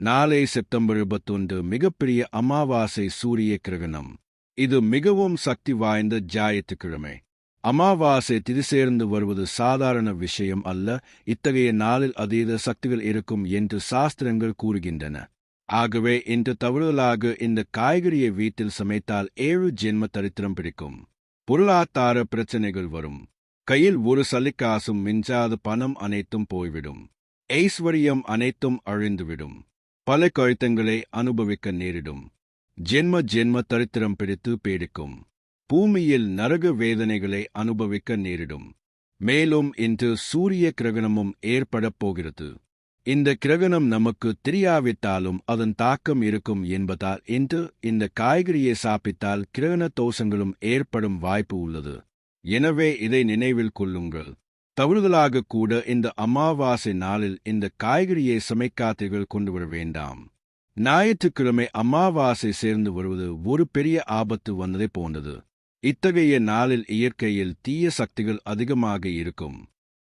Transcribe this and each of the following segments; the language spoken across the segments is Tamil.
நாளை செப்டம்பர் இருபத்தொன்று மிகப்பெரிய அமாவாசை சூரிய கிரகணம். இது மிகவும் சக்தி வாய்ந்த ஜாயத்துக்கிழமை அமாவாசை திதி சேர்ந்து வருவது சாதாரண விஷயம் அல்ல இத்தகைய நாளில் அதீத சக்திகள் இருக்கும் என்று சாஸ்திரங்கள் கூறுகின்றன. ஆகவே இன்று தவறுதலாக இந்த காய்கறியை வீட்டில் சமைத்தால் ஏழு ஜென்ம தரித்திரம் பிடிக்கும். பொருளாதார பிரச்சனைகள் வரும். கையில் ஒரு சலிக்காசும் மிஞ்சாத பணம் அனைத்தும் போய்விடும். ஐஸ்வர்யம் அனைத்தும் அழிந்துவிடும். பல கழுத்தங்களை அனுபவிக்க நேரிடும். ஜென்ம ஜென்ம தரித்திரம் பிடித்து பேடிக்கும். பூமியில் நரக வேதனைகளை அனுபவிக்க நேரிடும். மேலும் இன்று சூரிய கிரகணமும் ஏற்படப் போகிறது. இந்த கிரகணம் நமக்கு தெரியாவிட்டாலும் அதன் தாக்கம் இருக்கும் என்பதால் இன்று இந்த காய்கறியை சாப்பிட்டால் கிரகண தோஷங்களும் ஏற்படும் வாய்ப்பு உள்ளது. எனவே இதை நினைவில் கொள்ளுங்கள். தவறுதலாக கூட இந்த அமாவாசை நாளில் இந்த காய்கறியை சமைக்காதீர்கள் கொண்டு வர வேண்டாம். ஞாயிற்றுக்கிழமை அமாவாசை சேர்ந்து வருவது ஒரு பெரிய ஆபத்து வந்ததை போன்றது. இத்தகைய நாளில் இயற்கையில் தீய சக்திகள் அதிகமாக இருக்கும்.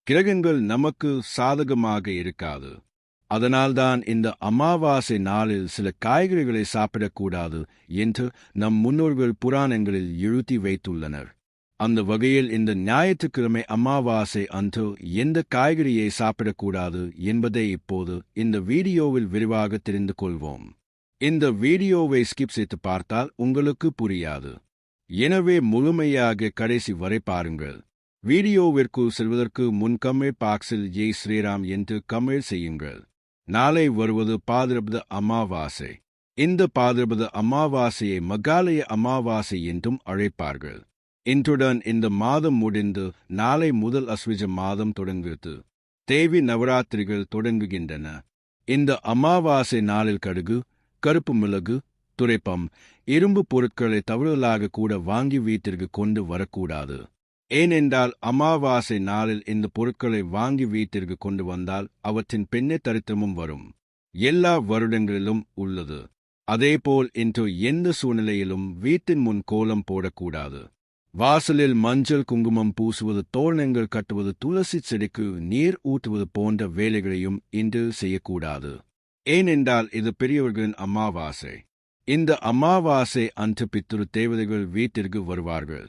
கிரகங்கள் நமக்கு சாதகமாக இருக்காது. அதனால்தான் இந்த அமாவாசை நாளில் சில காய்கறிகளை சாப்பிடக்கூடாது என்று நம் முன்னோர்கள் புராணங்களில் எழுதி வைத்துள்ளனர். அந்த வகையில் இந்த ஞாயிற்றுக்கிழமை அமாவாசை அன்று எந்த காய்கறியை சாப்பிடக்கூடாது என்பதை இப்போது இந்த வீடியோவில் விரிவாக தெரிந்து கொள்வோம். இந்த வீடியோவை ஸ்கிப் செய்து பார்த்தால் உங்களுக்கு புரியாது. எனவே முழுமையாக கடைசி வரை பாருங்கள். வீடியோவிற்குள் செல்வதற்கு முன் கமெண்ட் பாக்ஸில் ஜெய் ஸ்ரீராம் என்று கமெண்ட் செய்யுங்கள். நாளை வருவது பாதிரபத அமாவாசை. இந்த பாதிரபத அமாவாசையை மகாலய அமாவாசை என்றும் அழைப்பார்கள். இன்றுடன் இந்த மாதம் முடிந்து நாளை முதல் அஸ்விஜ மாதம் தொடங்குகிறது தேவி நவராத்திரிகள் தொடங்குகின்றன. இந்த அமாவாசை நாளில் கடுகு கருப்பு மிளகு துரைப்பம் இரும்பு பொருட்களை தவறுதலாக கூட வாங்கி வீட்டிற்கு கொண்டு வரக்கூடாது. ஏனென்றால் அமாவாசை நாளில் இந்த பொருட்களை வாங்கி வீட்டிற்கு கொண்டு வந்தால் அவற்றின் பெண்ணை தரித்திரமும் வரும். எல்லா வருடங்களிலும் உள்ளது. அதேபோல் இன்று எந்த சூழ்நிலையிலும் வீட்டின் முன் கோலம் போடக்கூடாது. வாசலில் மஞ்சள் குங்குமம் பூசுவது தோரணங்கள் கட்டுவது துளசி செடிக்கு நீர் ஊற்றுவது போன்ற வேலைகளையும் இன்று செய்யக்கூடாது. ஏனென்றால் இது பெரியவர்களின் அமாவாசை. இந்த அமாவாசை அன்று பித்துரு தேவதைகள் வீட்டிற்கு வருவார்கள்.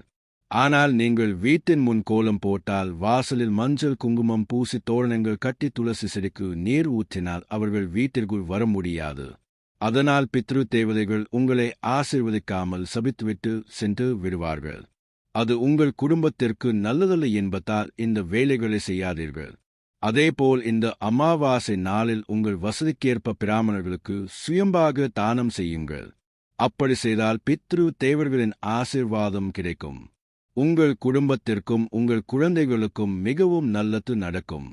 ஆனால் நீங்கள் வீட்டின் முன் கோலம் போட்டால் வாசலில் மஞ்சள் குங்குமம் பூசி தோரணங்கள் கட்டி துளசி செடிக்கு நீர் ஊற்றினால் அவர்கள் வீட்டிற்குள் வர முடியாது. அதனால் பித்ரு தேவதைகள் உங்களை ஆசிர்வதிக்காமல் சபித்துவிட்டு சென்று விடுவார்கள். அது உங்கள் குடும்பத்திற்கு நல்லதல்ல என்பதால் இந்த வேலைகளை செய்யாதீர்கள். அதேபோல் இந்த அமாவாசை நாளில் உங்கள் வசதிக்கேற்ப பிராமணர்களுக்கு சுயம்பாக தானம் செய்யுங்கள். அப்படி செய்தால் பித்ரு தேவர்களின் ஆசிர்வாதம் கிடைக்கும். உங்கள் குடும்பத்திற்கும் உங்கள் குழந்தைகளுக்கும் மிகவும் நல்லது நடக்கும்.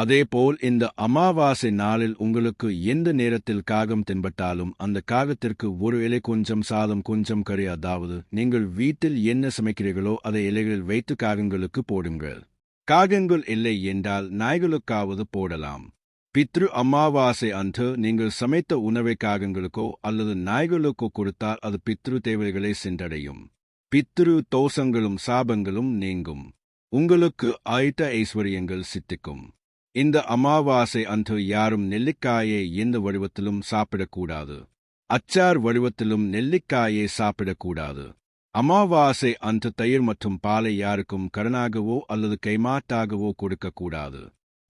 அதேபோல் இந்த அமாவாசை நாளில் உங்களுக்கு எந்த நேரத்தில் காகம் தென்பட்டாலும் அந்த காகத்திற்கு ஒரு இலை கொஞ்சம் சாதம் கொஞ்சம் கறி அதாவது நீங்கள் வீட்டில் என்ன சமைக்கிறீர்களோ அதை இலைகளில் வைத்து காகங்களுக்கு போடுங்கள். காகங்கள் இல்லை என்றால் நாய்களுக்காவது போடலாம். பித்ரு அமாவாசை அன்று நீங்கள் சமைத்த உணவை காகங்களுக்கோ அல்லது நாய்களுக்கோ கொடுத்தால் அது பித்ரு தேவைகளை சென்றடையும். பித்ரு தோஷங்களும் சாபங்களும் நீங்கும். உங்களுக்கு ஆயுத ஐஸ்வர்யங்கள் சித்திக்கும். இந்த அமாவாசை அன்று யாரும் நெல்லிக்காயை எந்த வடிவத்திலும் சாப்பிடக்கூடாது. அச்சார் வடிவத்திலும் நெல்லிக்காயை சாப்பிடக்கூடாது. அமாவாசை அன்று தயிர் மற்றும் பாலை யாருக்கும் கடனாகவோ அல்லது கைமாட்டாகவோ கொடுக்கக்கூடாது.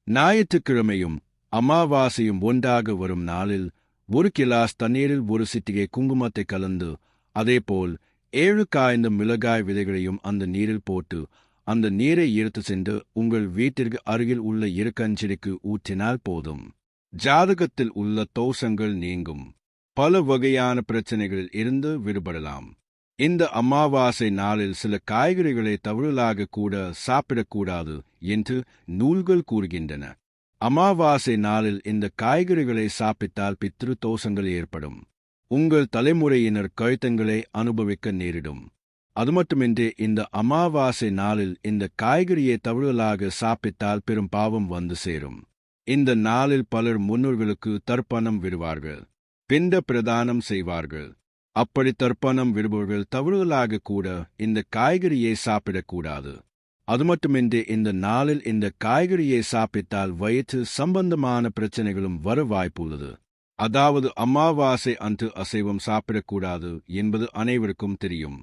ஞாயிற்றுக்கிழமையும் அமாவாசையும் ஒன்றாக வரும் நாளில் ஒரு கிலாஸ் தண்ணீரில் ஒரு சிட்டிகை குங்குமத்தை கலந்து அதேபோல் ஏழு காய்ந்த மிளகாய் விதைகளையும் அந்த நீரில் போட்டு அந்த நீரை எடுத்து சென்று உங்கள் வீட்டிற்கு அருகில் உள்ள இருக்கஞ்செடிக்கு ஊற்றினால் போதும். ஜாதகத்தில் உள்ள தோஷங்கள் நீங்கும். பல வகையான பிரச்சனைகளில் இருந்து விடுபடலாம். இந்த அமாவாசை நாளில் சில காய்கறிகளை தவறுதலாக கூட சாப்பிடக்கூடாது என்று நூல்கள் கூறுகின்றன. அமாவாசை நாளில் இந்த காய்கறிகளை சாப்பிட்டால் பித்ரு தோஷங்கள் ஏற்படும். உங்கள் தலைமுறையினர் கழுத்தங்களை அனுபவிக்க நேரிடும். அது மட்டுமின்றி இந்த அமாவாசை நாளில் இந்த காய்கறியை தவறுதலாக சாப்பிட்டால் பெரும் பாவம் வந்து சேரும். இந்த நாளில் பலர் முன்னோர்களுக்கு தர்ப்பணம் விடுவார்கள். பிண்ட பிரதானம் செய்வார்கள். அப்படி தர்ப்பணம் விடுபவர்கள் தவறுதலாக கூட இந்த காய்கறியை சாப்பிடக்கூடாது. அது மட்டுமின்றி இந்த நாளில் இந்த காய்கறியை சாப்பிட்டால் வயிற்று சம்பந்தமான பிரச்சனைகளும் வர வாய்ப்புள்ளது. அதாவது அமாவாசை அன்று அசைவம் சாப்பிடக்கூடாது என்பது அனைவருக்கும் தெரியும்.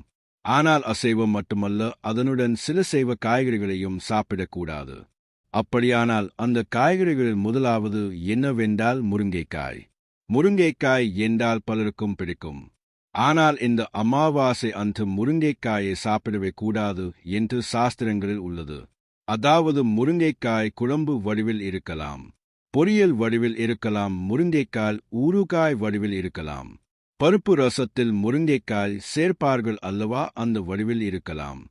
ஆனால் அசைவம் மட்டுமல்ல அதனுடன் சில சைவ காய்கறிகளையும் சாப்பிடக்கூடாது. அப்படியானால் அந்த காய்கறிகளில் முதலாவது என்னவென்றால் முருங்கைக்காய். முருங்கைக்காய் என்றால் பலருக்கும் பிடிக்கும். ஆனால் இந்த அமாவாசை அன்று முருங்கைக்காயை சாப்பிடவே கூடாது என்று சாஸ்திரங்களில் உள்ளது. அதாவது முருங்கைக்காய் குழம்பு வடிவில் இருக்கலாம். பொரியல் வடிவில் இருக்கலாம் முருங்கைக்காய் ஊறுகாய் வடிவில் இருக்கலாம். பருப்பு ரசத்தில் முருங்கைக்காய் சேர்ப்பார்கள் அல்லவா? அந்த வடிவில் இருக்கலாம்.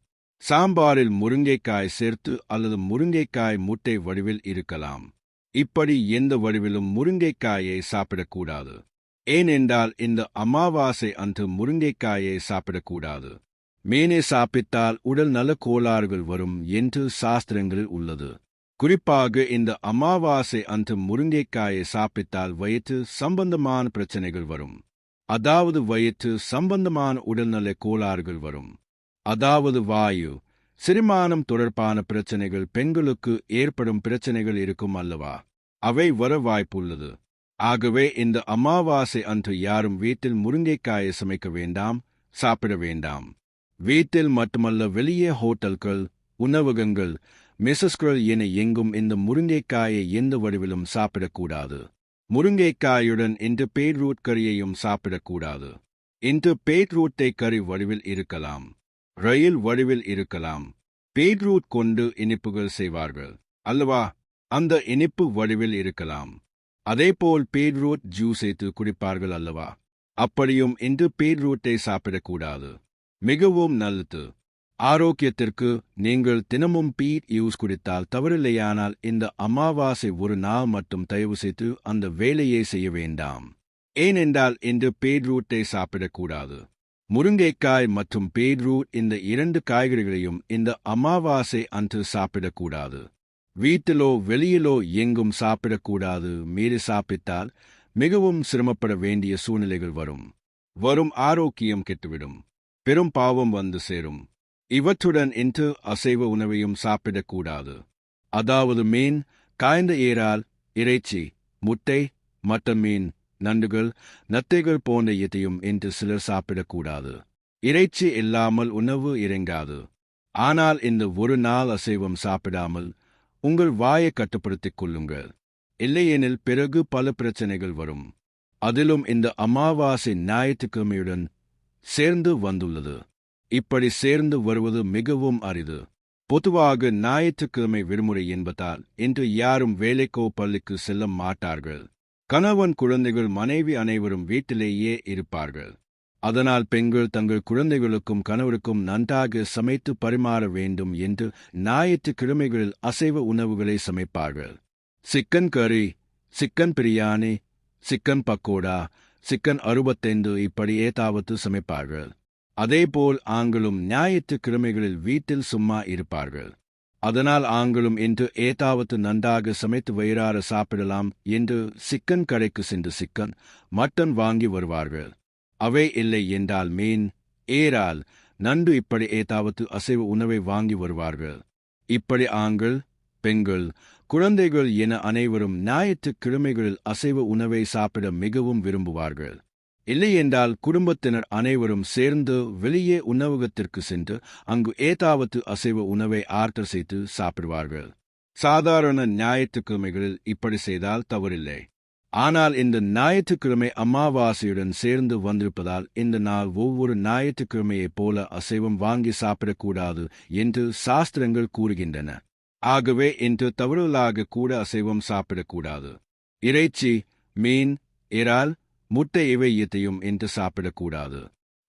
சாம்பாரில் முருங்கைக்காய் சேர்த்து அல்லது முருங்கைக்காய் முட்டை வடிவில் இருக்கலாம். இப்படி எந்த வடிவிலும் முருங்கைக்காயை சாப்பிடக்கூடாது. ஏனென்றால் இந்த அமாவாசை அன்று முருங்கைக்காயை சாப்பிடக்கூடாது. மேனே சாப்பிட்டால் உடல் நல கோளாறுகள் வரும் என்று சாஸ்திரங்களில் உள்ளது. குறிப்பாக இந்த அமாவாசை அன்று முருங்கைக்காயை சாப்பிட்டால் வயிற்று சம்பந்தமான பிரச்சனைகள் வரும். அதாவது வயிற்று சம்பந்தமான உடல்நல கோளாறுகள் வரும். அதாவது வாயு சிறுமானம் தொடர்பான பிரச்சனைகள் பெண்களுக்கு ஏற்படும் பிரச்சனைகள் இருக்கும் அல்லவா? அவை வர வாய்ப்புள்ளது. ஆகவே இந்த அமாவாசை அன்று யாரும் வீட்டில் முருங்கைக்காயை சமைக்க வேண்டாம் சாப்பிட வேண்டாம். வீட்டில் மட்டுமல்ல வெளியே ஹோட்டல்கள் உணவகங்கள் மிசஸ்கள் என எங்கும் இந்த முருங்கைக்காயை எந்த வடிவிலும் சாப்பிடக்கூடாது. முருங்கைக்காயுடன் இன்று பேட்ரூட் கறியையும் சாப்பிடக்கூடாது. இன்று பேட்ரூட்டை கறி வடிவில் இருக்கலாம். ரயில் வடிவில் இருக்கலாம். பேட்ரூட் கொண்டு இனிப்புகள் செய்வார்கள். அல்லவா? அந்த இனிப்பு வடிவில் இருக்கலாம். அதேபோல் பேட்ரூட் ஜூஸ் சேர்த்து குடிப்பார்கள் அல்லவா? அப்படியும் இன்று பேட்ரூட்டை சாப்பிடக்கூடாது. மிகவும் நல்லது. ஆரோக்கியத்திற்கு நீங்கள் தினமும் பீட் யூஸ் குடித்தால் தவறில்லையானால் இந்த அமாவாசை ஒரு நாள் மட்டும் தயவு செய்து அந்த வேலையை செய்ய வேண்டாம். ஏனென்றால் இன்று பேட்ரூட்டை சாப்பிடக்கூடாது. முருங்கைக்காய் மற்றும் பேட்ரூட் இந்த இரண்டு காய்கறிகளையும் இந்த அமாவாசை அன்று சாப்பிடக்கூடாது. வீட்டிலோ வெளியிலோ எங்கும் சாப்பிடக்கூடாது. மீறி சாப்பிட்டால் மிகவும் சிரமப்பட வேண்டிய சூழ்நிலைகள் வரும். வரும் ஆரோக்கியம் கெட்டுவிடும். பெரும் பாவம் வந்து சேரும். இவற்றுடன் இன்று அசைவ உணவையும் சாப்பிடக்கூடாது. அதாவது மீன் காய்ந்த ஏரால் இறைச்சி முட்டை மட்ட மீன் நண்டுகள் நத்தைகள் போன்ற எதையும் இன்று சிலர் சாப்பிடக்கூடாது. இறைச்சி இல்லாமல் உணவு இறங்காது. ஆனால் இந்த ஒரு நாள் அசைவம் சாப்பிடாமல் உங்கள் வாயை கட்டுப்படுத்திக் கொள்ளுங்கள். இல்லையெனில் பிறகு பல பிரச்சனைகள் வரும். அதிலும் இந்த அமாவாசை ஞாயிற்றுக்கிழமையுடன் சேர்ந்து வந்துள்ளது. இப்படி சேர்ந்து வருவது மிகவும் அரிது. பொதுவாக ஞாயிற்றுக்கிழமை விடுமுறை என்பதால் இன்று யாரும் வேலைக்கோ பள்ளிக்கு செல்ல மாட்டார்கள். கணவன் குழந்தைகள் மனைவி அனைவரும் வீட்டிலேயே இருப்பார்கள். அதனால் பெண்கள் தங்கள் குழந்தைகளுக்கும் கணவருக்கும் நன்றாக சமைத்து பரிமாற வேண்டும் என்று ஞாயிற்றுக்கிழமைகளில் அசைவ உணவுகளை சமைப்பார்கள். Chicken curry chicken biryani chicken pakoda chicken அறுபத்தைந்து இப்படி ஏதாவது சமைப்பார்கள். அதேபோல் ஆண்களும் ஞாயிற்றுக்கிழமைகளில் வீட்டில் சும்மா இருப்பார்கள். அதனால் ஆண்களும் இன்று ஏதாவது நன்றாக சமைத்து வயிறார சாப்பிடலாம் என்று சிக்கன் கடைக்கு சென்று சிக்கன் மட்டன் வாங்கி வருவார்கள். அவை இல்லை என்றால் மீன் ஏரால் நண்டு இப்படி ஏதாவது அசைவ உணவை வாங்கி வருவார்கள். இப்படி ஆண்கள் பெண்கள் குழந்தைகள் என அனைவரும் ஞாயிற்றுக்கிழமைகளில் அசைவ உணவை சாப்பிட மிகவும் விரும்புவார்கள். இல்லையென்றால் குடும்பத்தினர் அனைவரும் சேர்ந்து வெளியே உணவகத்திற்கு சென்று அங்கு ஏதாவது அசைவ உணவை ஆர்டர் செய்து சாப்பிடுவார்கள். சாதாரண ஞாயிற்றுக்கிழமைகளில் இப்படி செய்தால் தவறில்லை. ஆனால் இந்த ஞாயிற்றுக்கிழமை அமாவாசையுடன் சேர்ந்து வந்திருப்பதால் இந்த நாள் ஒவ்வொரு ஞாயிற்றுக்கிழமையைப் போல அசைவம் வாங்கி சாப்பிடக்கூடாது என்று சாஸ்திரங்கள் கூறுகின்றன. ஆகவே இன்று தவறுதலாக கூட அசைவம் சாப்பிடக்கூடாது. இறைச்சி மீன் இறால் முட்டை இவையத்தையும் என்று இன்று சாப்பிடக்கூடாது.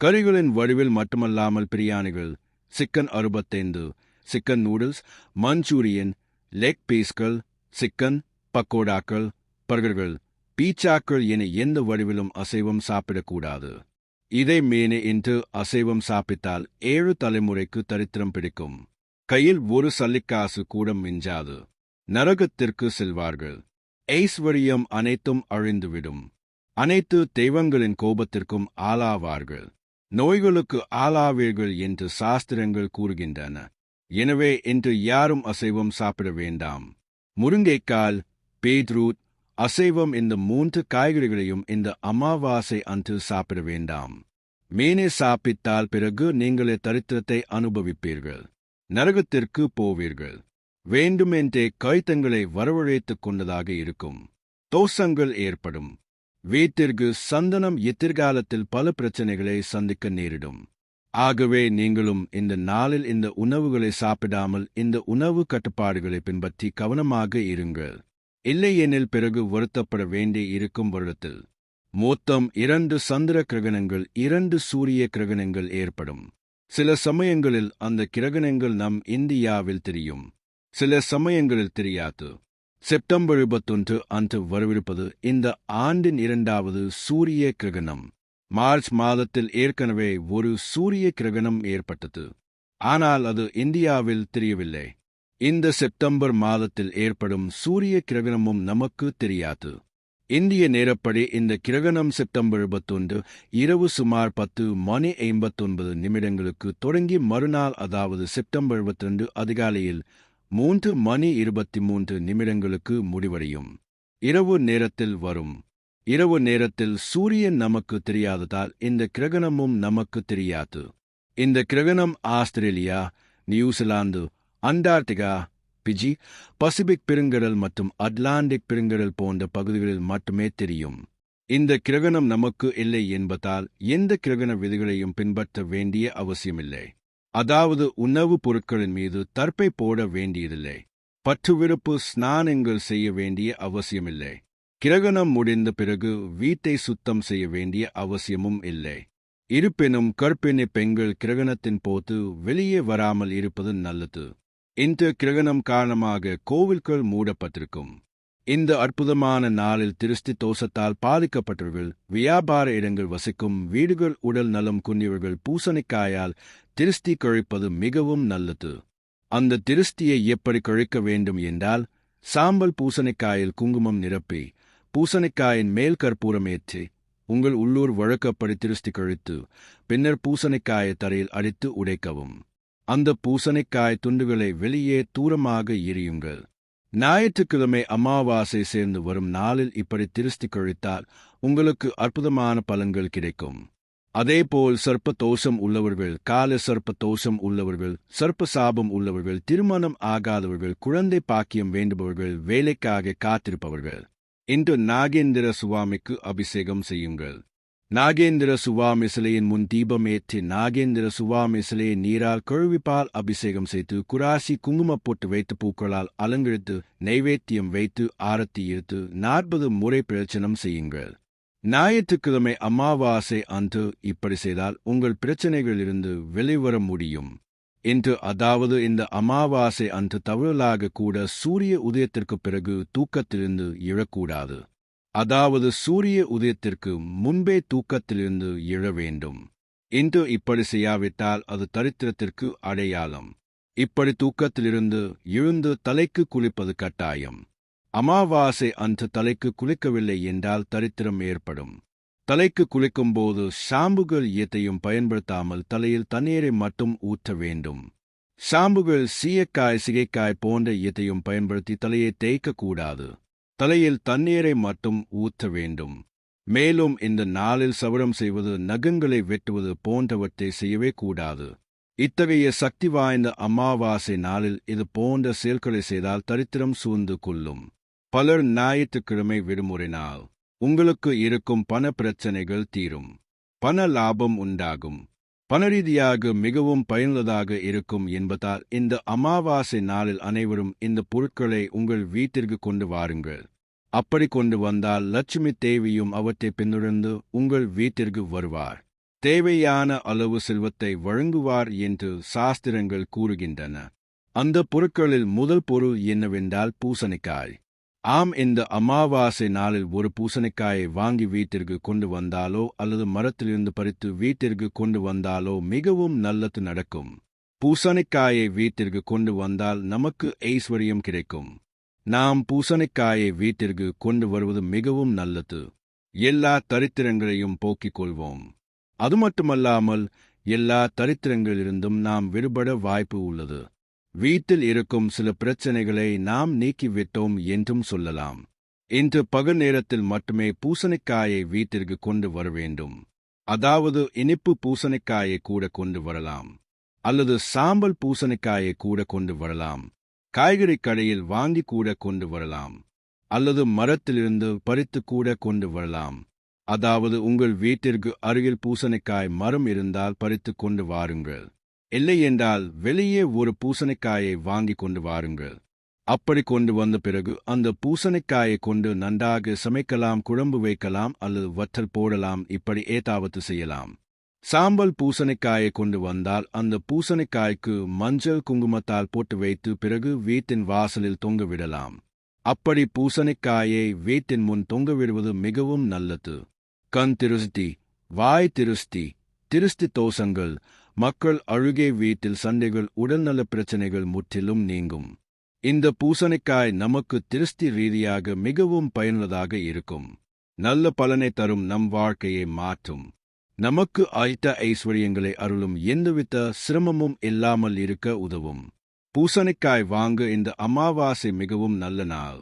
கறிகளின் வடிவில் மட்டுமல்லாமல் பிரியாணிகள் சிக்கன் அறுபத்தைந்து சிக்கன் நூடுல்ஸ் மஞ்சூரியன் லெக் பீஸ்கள் சிக்கன் பக்கோடாக்கள் பர்கர்கள் பீச்சாக்கள் என எந்த வடிவிலும் அசைவம் சாப்பிடக்கூடாது. இதை மேனே இன்று அசைவம் சாப்பிட்டால் ஏழு தலைமுறைக்கு தரித்திரம் பிடிக்கும். கையில் ஒரு சல்லிக்காசு கூட மிஞ்சாது. நரகத்திற்கு செல்வார்கள். ஐஸ்வர்யம் அனைத்தும் அழிந்துவிடும். அனைத்து தெய்வங்களின் கோபத்திற்கும் ஆளாவார்கள். நோய்களுக்கு ஆளாவீர்கள் என்று சாஸ்திரங்கள் கூறுகின்றன. எனவே இன்று யாரும் அசைவம் சாப்பிட வேண்டாம். முருங்கைக்கால் பீட்ரூட் அசைவம் இந்த மூன்று காய்கறிகளையும் இந்த அமாவாசை அன்று சாப்பிட வேண்டாம். மீனை சாப்பிட்டால் பிறகு நீங்களே தரித்திரத்தை அனுபவிப்பீர்கள். நரகத்திற்கு போவீர்கள். வேண்டுமென்றே கைத்தங்களை வரவழைத்துக் கொண்டதாக இருக்கும். தோஷங்கள் ஏற்படும். வீட்டிற்கு சந்தனம் எதிர்காலத்தில் பல பிரச்சனைகளை சந்திக்க நேரிடும். ஆகவே நீங்களும் இந்த நாளில் இந்த உணவுகளை சாப்பிடாமல் இந்த உணவு கட்டுப்பாடுகளை பின்பற்றி கவனமாக இருங்கள். இல்லையெனில் பிறகு வருத்தப்பட வேண்டி இருக்கும் வருடத்தில். மொத்தம் இரண்டு சந்திர கிரகணங்கள் இரண்டு சூரிய கிரகணங்கள் ஏற்படும். சில சமயங்களில் அந்த கிரகணங்கள் நம் இந்தியாவில் தெரியும். சில சமயங்களில் தெரியாது. செப்டம்பர் இருபத்தொன்று அன்று வரவிருப்பது இந்த ஆண்டின் இரண்டாவது சூரிய கிரகணம். மார்ச் மாதத்தில் ஏற்கனவே ஒரு சூரிய கிரகணம் ஏற்பட்டது. ஆனால் அது இந்தியாவில் தெரியவில்லை. இந்த செப்டம்பர் மாதத்தில் ஏற்படும் சூரிய கிரகணமும் நமக்கு தெரியாது. இந்திய நேரப்படி இந்த கிரகணம் செப்டம்பர் இருபத்தொன்று இரவு சுமார் பத்து மணி ஐம்பத்தொன்பது நிமிடங்களுக்கு தொடங்கி மறுநாள் அதாவது செப்டம்பர் இருபத்தி ரெண்டு அதிகாலையில் மூன்று மணி இருபத்தி மூன்று நிமிடங்களுக்கு முடிவடையும். இரவு நேரத்தில் வரும். இரவு நேரத்தில் சூரியன் நமக்கு தெரியாததால் இந்த கிரகணமும் நமக்கு தெரியாது. இந்த கிரகணம் Australia New Zealand Antarctica Fiji Pacific பெருங்கடல் மற்றும் அட்லாண்டிக் பெருங்கடல் போன்ற பகுதிகளில் மட்டுமே தெரியும். இந்த கிரகணம் நமக்கு இல்லை என்பதால் எந்த கிரகண விதிகளையும் பின்பற்ற வேண்டிய அவசியமில்லை. அதாவது உணவுப் பொருட்களின் மீது தற்பை போட வேண்டியதில்லை. பற்றுவிருப்பு ஸ்நானங்கள் செய்ய வேண்டிய அவசியமில்லை. கிரகணம் முடிந்த பிறகு வீட்டை சுத்தம் செய்ய வேண்டிய அவசியமும் இல்லை. இருப்பினும் கற்பிணி பெண்கள் கிரகணத்தின் போது வெளியே வராமல் இருப்பது நல்லது. இந்த கிரகணம் காரணமாக கோவில்கள் மூடப்பட்டிருக்கும். இந்த அற்புதமான நாளில் திருஷ்டி தோஷத்தால் பாதிக்கப்பட்டவர்கள் வியாபார இடங்கள் வசிக்கும் வீடுகள் உடல் நலம் குன்றியவர்கள் பூசணிக்காயால் திருஷ்டி கழிப்பது மிகவும் நல்லது. அந்த திருஷ்டியை எப்படி கழிக்க வேண்டும் என்றால் சாம்பல் பூசணிக்காயில் குங்குமம் நிரப்பி பூசணிக்காயின் மேல் கற்பூரம் ஏற்றி உங்கள் உள்ளூர் வழக்கப்படி திருஷ்டி கழித்து பின்னர் பூசணிக்காயை தரையில் அடித்து உடைக்கவும். அந்த பூசணிக்காய் துண்டுகளை வெளியே தூரமாக எரியுங்கள் ஞாயிற்றுக்கிழமை அமாவாசை சேர்ந்து வரும் நாளில் இப்படி திருஷ்டி கழித்தால் உங்களுக்கு அற்புதமான பலன்கள் கிடைக்கும். அதேபோல் சர்ப்ப தோஷம் உள்ளவர்கள் கால சர்ப்ப தோஷம் உள்ளவர்கள் சர்ப்ப சாபம் உள்ளவர்கள் திருமணம் ஆகாதவர்கள் குழந்தை பாக்கியம் வேண்டுபவர்கள் வேலைக்காக காத்திருப்பவர்கள். இன்று நாகேந்திர சுவாமிக்கு அபிஷேகம் செய்யுங்கள். நாகேந்திர சுவாமி சிலையின் முன் தீபமேற்றி நாகேந்திர சுவாமி சிலையை நீரால் கழுவிப்பால் அபிஷேகம் செய்து குராசி குங்குமப் போட்டு வைத்து பூக்களால் அலங்கரித்து நைவேத்தியம் வைத்து ஆரத்தி எடுத்து நாற்பது முறை பிரச்சனம் செய்யுங்கள். ஞாயிற்றுக்கிழமை அமாவாசை அன்று இப்படி செய்தால் உங்கள் பிரச்சனைகளிலிருந்து வெளிவர முடியும். என்று அதாவது இந்த அமாவாசை அன்று தவறலாக கூட சூரிய உதயத்திற்கு பிறகு தூக்கத்திலிருந்து எழக்கூடாது. அதாவது சூரிய உதயத்திற்கு முன்பே தூக்கத்திலிருந்து எழ வேண்டும். இன்று இப்படி செய்யாவிட்டால் அது தரித்திரத்திற்கு அடையாளம். இப்படி தூக்கத்திலிருந்து எழுந்து தலைக்கு குளிப்பது கட்டாயம். அமாவாசை அன்று தலைக்கு குளிக்கவில்லை என்றால் தரித்திரம் ஏற்படும். தலைக்கு குளிக்கும்போது ஷாம்புகள் இயத்தையும் பயன்படுத்தாமல் தலையில் தண்ணீரை மட்டும் ஊற்ற வேண்டும். ஷாம்புகள் சீயக்காய் சிகைக்காய் போன்ற இயத்தையும் பயன்படுத்தி தலையை தேய்க்கக்கூடாது தலையில் தண்ணீரை மட்டும் ஊற்ற வேண்டும். மேலும் இந்த நாளில் சவரம் செய்வது நகங்களை வெட்டுவது போன்றவற்றை செய்யவே கூடாது. இத்தகைய சக்தி வாய்ந்த அமாவாசை நாளில் இது போன்ற செயல்களை செய்தால் தரித்திரம் சூழ்ந்து கொள்ளும். பலர் ஞாயிற்றுக்கிழமை விடுமுறை நாள் உங்களுக்கு இருக்கும் பண பிரச்சனைகள் தீரும். பண லாபம் உண்டாகும். பணரீதியாக மிகவும் பயனுள்ளதாக இருக்கும் என்பதால் இந்த அமாவாசை நாளில் அனைவரும் இந்த பொருட்களை உங்கள் வீட்டிற்கு கொண்டு வாருங்கள். அப்படி கொண்டு வந்தால் லட்சுமி தேவியும் அவற்றை பின்தொடர்ந்து உங்கள் வீட்டிற்கு வருவார். தேவையான அளவு செல்வத்தை வழங்குவார் என்று சாஸ்திரங்கள் கூறுகின்றன. அந்த பொருட்களில் முதல் பொருள் என்னவென்றால் பூசணிக்காய். ஆம் இந்த அமாவாசை நாளில் ஒரு பூசணிக்காயை வாங்கி வீட்டிற்கு கொண்டு வந்தாலோ அல்லது மரத்திலிருந்து பறித்து வீட்டிற்கு கொண்டு வந்தாலோ மிகவும் நல்லது நடக்கும். பூசணிக்காயை வீட்டிற்கு கொண்டு வந்தால் நமக்கு ஐஸ்வர்யம் கிடைக்கும். நாம் பூசணிக்காயை வீட்டிற்கு கொண்டு வருவது மிகவும் நல்லது. எல்லா தரித்திரங்களையும் போக்கிக் கொள்வோம். அது மட்டுமல்லாமல் எல்லா தரித்திரங்களிலிருந்தும் நாம் விடுபட வாய்ப்பு உள்ளது. வீட்டில் இருக்கும் சில பிரச்சனைகளை நாம் நீக்கிவிட்டோம் என்றும் சொல்லலாம். இன்று பகல் நேரத்தில் மட்டுமே பூசணிக்காயை வீட்டிற்கு கொண்டு வர வேண்டும். அதாவது இனிப்பு பூசணிக்காயை கூட கொண்டு வரலாம். அல்லது சாம்பல் பூசணிக்காயை கூட கொண்டு வரலாம். காய்கறி கடையில் வாங்கி கூட கொண்டு வரலாம். அல்லது மரத்திலிருந்து பறித்து கூட கொண்டு வரலாம். அதாவது உங்கள் வீட்டிற்கு அருகில் பூசணிக்காய் மரம் இருந்தால் பறித்து கொண்டு வாருங்கள். இல்லை என்றால் வெளியே ஒரு பூசணிக்காயை வாங்கி கொண்டு வாருங்கள். அப்படி கொண்டு வந்த பிறகு அந்த பூசணிக்காயை கொண்டு நன்றாக சமைக்கலாம் குழம்பு வைக்கலாம் அல்லது வற்றல் போடலாம் இப்படி ஏதாவது செய்யலாம். சாம்பல் பூசணிக்காயை கொண்டு வந்தால் அந்த பூசணிக்காய்க்கு மஞ்சள் குங்குமத்தால் போட்டு வைத்து பிறகு வீட்டின் வாசலில் தொங்க விடலாம். அப்படி பூசணிக்காயை வீட்டின் முன் தொங்க விடுவது மிகவும் நல்லது. கண் திருஷ்டி வாய் திருஷ்டி திருஷ்டி தோஷங்கள் மக்கள் அழுகே வீட்டில் சண்டைகள் உடல்நல பிரச்சனைகள் முற்றிலும் நீங்கும். இந்த பூசணிக்காய் நமக்கு திருஷ்டி ரீதியாக மிகவும் பயனுள்ளதாக இருக்கும். நல்ல பலனை தரும் நம் வாழ்க்கையை மாற்றும். நமக்கு அளித்த ஐஸ்வர்யங்களை அருளும் எந்தவித சிரமமும் இல்லாமல் இருக்க உதவும். பூசணிக்காய் வாங்க இந்த அமாவாசை மிகவும் நல்ல நாள்.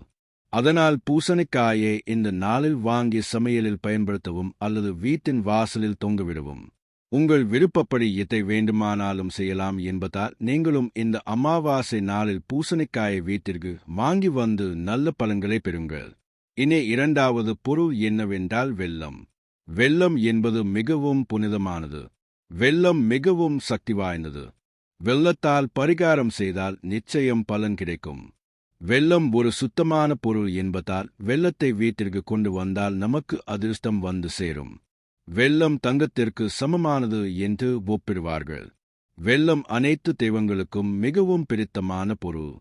அதனால் பூசணிக்காயை இந்த நாளில் வாங்கி சமையலில் பயன்படுத்தவும் அல்லது வீட்டின் வாசலில் தொங்கவிடவும். உங்கள் விருப்பப்படி எதை வேண்டுமானாலும் செய்யலாம் என்பதால் நீங்களும் இந்த அமாவாசை நாளில் பூசணிக்காயை வீட்டிற்கு வாங்கி வந்து நல்ல பலன்களை பெறுங்கள். இனி இரண்டாவது பொருள் என்னவென்றால் வெள்ளம். வெள்ளம் என்பது மிகவும் புனிதமானது. வெள்ளம் மிகவும் சக்தி வாய்ந்தது. வெள்ளத்தால் பரிகாரம் செய்தால் நிச்சயம் பலன் கிடைக்கும். வெள்ளம் ஒரு சுத்தமான பொருள் என்பதால் வெள்ளத்தை வீட்டிற்கு கொண்டு வந்தால் நமக்கு அதிர்ஷ்டம் வந்து சேரும். வெள்ளம் தங்கத்திற்கு சமமானது என்று ஒப்பிடுவார்கள். வெள்ளம் அனைத்து தெய்வங்களுக்கும் மிகவும் பிடித்தமான பொருள்.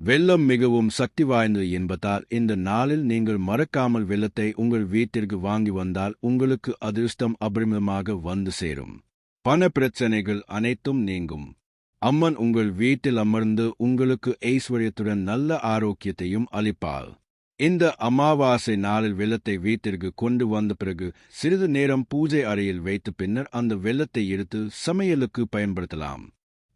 வெள்ளம் மிகவும் சக்தி வாய்ந்தது என்பதால் இந்த நாளில் நீங்கள் மறக்காமல் வெள்ளத்தை உங்கள் வீட்டிற்கு வாங்கி வந்தால் உங்களுக்கு அதிர்ஷ்டம் அபரிமிதமாக வந்து சேரும். பண பிரச்சனைகள் அனைத்தும் நீங்கும். அம்மன் உங்கள் வீட்டில் அமர்ந்து உங்களுக்கு ஐஸ்வர்யத்துடன் நல்ல ஆரோக்கியத்தையும் அளிப்பாள் இந்த அமாவாசை நாளில் வெள்ளத்தை வீட்டிற்கு கொண்டு வந்த பிறகு சிறிது நேரம் பூஜை அறையில் வைத்து பின்னர் அந்த வெள்ளத்தை எடுத்து சமையலுக்கு பயன்படுத்தலாம்.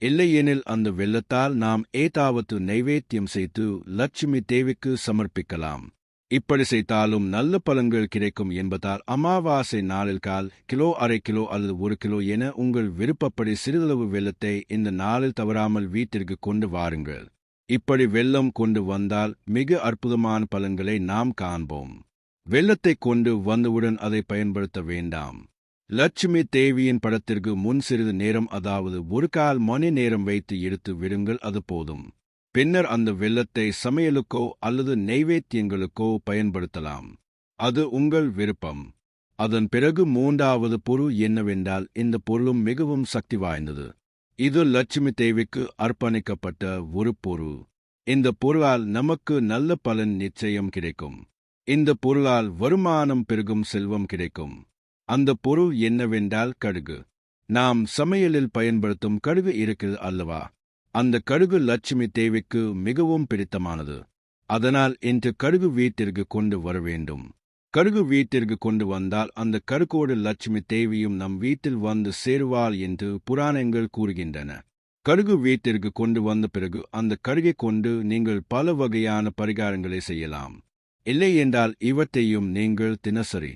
இல்லையெனில் அந்த வெள்ளத்தால் நாம் ஏதாவது நைவேத்தியம் செய்து லட்சுமி தேவிக்கு சமர்ப்பிக்கலாம். இப்படி செய்தாலும் நல்ல பலன்கள் கிடைக்கும் என்பதால் அமாவாசை நாளில் கால் கிலோ அரை கிலோ அல்லது ஒரு கிலோ என உங்கள் விருப்பப்படி சிறிதளவு வெள்ளத்தை இந்த நாளில் தவறாமல் வீட்டிற்கு கொண்டு வாருங்கள். இப்படி வெள்ளம் கொண்டு வந்தால் மிக அற்புதமான பலன்களை நாம் காண்போம். வெள்ளத்தை கொண்டு வந்தவுடன் அதை பயன்படுத்த வேண்டாம். லட்சுமி தேவியின் படத்திற்கு முன் சிறிது நேரம் அதாவது ஒரு கால் மணி நேரம் வைத்து எடுத்து விடுங்கள் அது போதும். பின்னர் அந்த வெள்ளத்தை சமையலுக்கோ அல்லது நெய்வேத்தியங்களுக்கோ பயன்படுத்தலாம். அது உங்கள் விருப்பம். அதன் பிறகு மூன்றாவது பொருள் என்னவென்றால் இந்த பொருளும் மிகவும் சக்தி வாய்ந்தது. இது லட்சுமி தேவிக்கு அர்ப்பணிக்கப்பட்ட ஒரு பொருள். இந்த பொருளால் நமக்கு நல்ல பலன் நிச்சயம் கிடைக்கும். இந்த பொருளால் வருமானம் பெருகும் செல்வம் கிடைக்கும். அந்த பொருள் என்னவென்றால் கடுகு. நாம் சமையலில் பயன்படுத்தும் கடுகு இருக்கிறது அல்லவா? அந்த கடுகு லட்சுமி தேவிக்கு மிகவும் பிடித்தமானது. அதனால் இன்று கடுகு வீட்டிற்கு கொண்டு வர வேண்டும். கருகு வீட்டிற்கு கொண்டு வந்தால் அந்த கருக்கோடு லட்சுமி தேவியும் நம் வீட்டில் வந்து சேருவாள் என்று புராணங்கள் கூறுகின்றன. கருகு வீட்டிற்கு கொண்டு வந்த பிறகு அந்த கருகை கொண்டு நீங்கள் பல வகையான பரிகாரங்களை செய்யலாம். இல்லை என்றால் இவற்றையும் நீங்கள் தினசரி